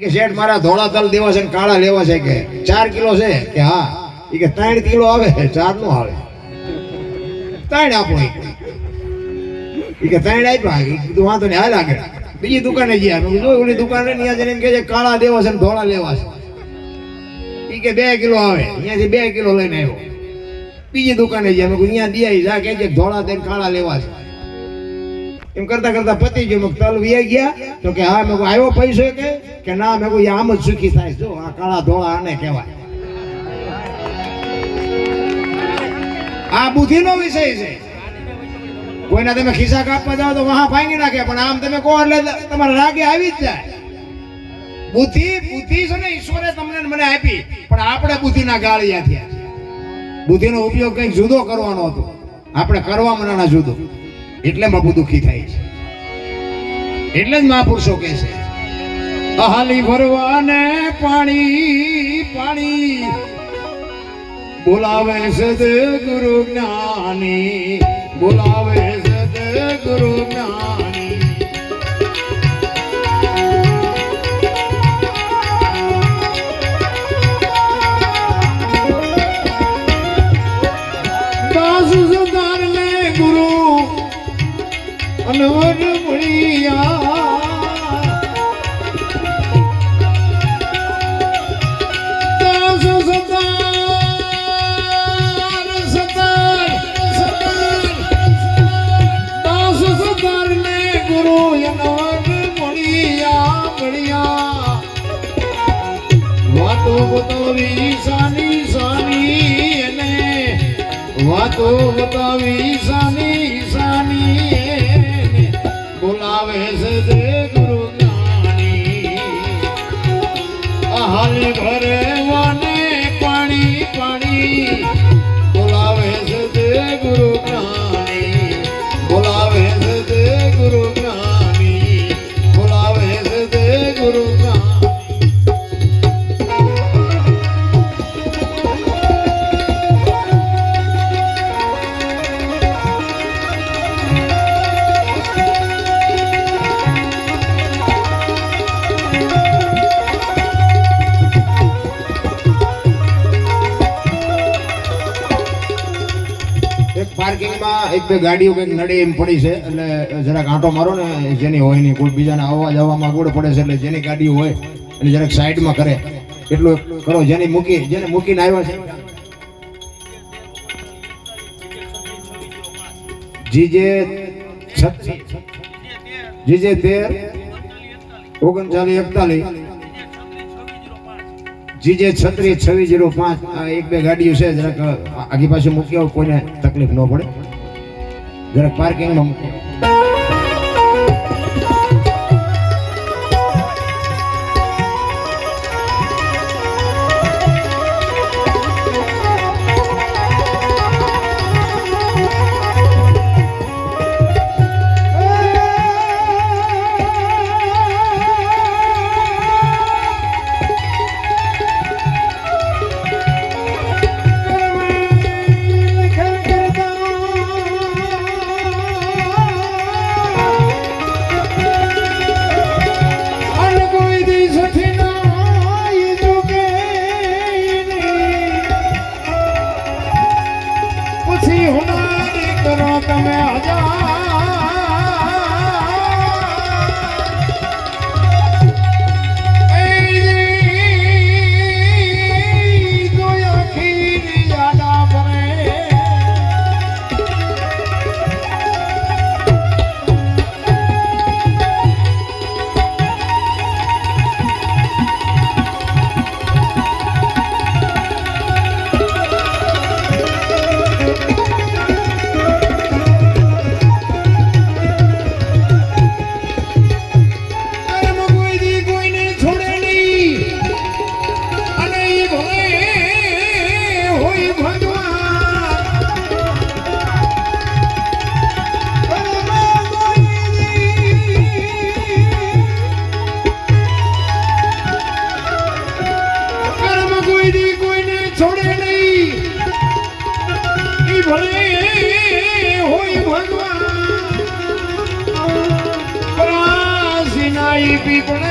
કે શેઠ મારા ધોળા તલ દેવા છે કાળા લેવા છે કે ચાર કિલો છે? કે હા. એ કે ત્રણ કિલો આવે, ચાર નો આવે. ત્રણ આપો એ કે. ત્રણ આપ્યા. કીધું વાંધો નહીં હાલ આગળ. બીજી દુકાને ગયા. મેં કીધું જો ઓલી દુકાને ત્યાં જઈને કે કાળા દેવા છે ને ધોળા લેવા છે. ઈ કે બે કિલો આવે. અહીંયાથી બે કિલો લઈને આવ્યો. બીજી દુકાને ગયા. મેં અહીંયા દિયા જા કે ધોળા દઈને કાળા લેવા છે. એમ કરતા કરતા પતી ગયો મેં તલ વીઆઈ ગયા. તો કે હા, મેં આવ્યો પૈસો કે? કે, ના, મેં કોઈ આમ જ સુખી થાય. જો, આ કાળા ધોળા આને કહેવાય. આ બુદ્ધિનો વિષય છે. કોઈના તમે ખિસ્સા કાપવા જાઓ તો વહા ભાંગી નાખે, પણ આમ તમે કહો એટલે તમારા રાગે આવી જ જાય. બુદ્ધિ બુદ્ધિ છે ને, ઈશ્વરે તમને મને આપી, પણ આપણે બુદ્ધિના ગાળિયા થયા બુદ્ધિનો ઉપયોગ કંઈક જુદો કરવાનો હતો. આપણે કરવા મનાના જુદો. એટલે બહુ દુખી થાય છે. એટલે જ મહાપુરુષો કહે છે હાલી ભરવાને પાણી પાણી બોલાવે સદ ગુરુ જ્ઞાની, બોલાવે સાની સાની એને. વાતો બતાવી સાની બોલાવે એક પાર્કિંગમાં એક બે ગાડીઓ કંઈક નડી એમ પડી છે, એટલે જરાક આંટો મારો ને, જેની હોય નહીં, કોઈ બીજાને આવવા જવામાં ગોળ પડે છે, એટલે જેની ગાડી હોય એટલે જરાક સાઈડમાં કરે. એટલું કરો જેની મૂકી, જેને મૂકીને આવ્યા છે. જી જે જે તેર, ઓગણચાલીસ, એકતાલીસ. જી જે છત્રીસ છવ્વીસ જીરો પાંચ એક બે ગાડીઓ છે, જરાક આગી પાછું મૂકી આવો, કોઈને તકલીફ ન પડે. જરાક પાર્કિંગમાં મૂકો છોડે નહીં. ઈ ભલે હોય ભગવાન. પરાસીનાઈ પીપળે